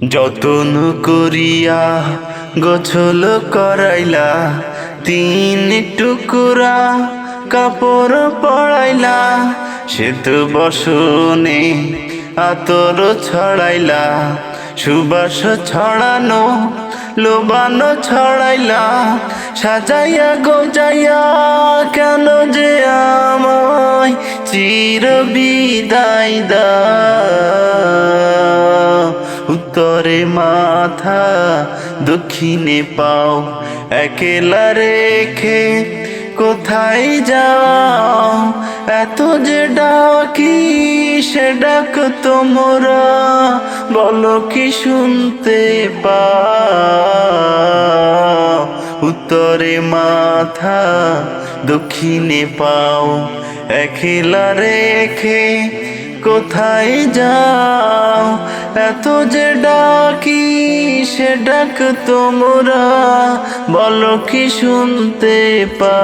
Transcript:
যতন করিয়া গোছল করাইলা, তিন টুকুরা কাপড় পড়াইলা শ্বেত বসনে আতর ছড়াইলা, সুবাস ছড়ানো, লোবানো ছড়াইলা, সাজাইয়া গোজাইয়া, কেন যে আমায় চির বিদায় দা উত্তরে মাথা দক্ষিণে পাও। একেলা রেখে কোথায় যাও? এত যে ডাকি, সে ডাক তোমরা বলো কি শুনতে পাও? উত্তরে মাথা দক্ষিণে পাও। একেলা রেখে কোথায় যাও? এত যে ডাকি সে ডাক তোমরা বলো কি শুনতে পা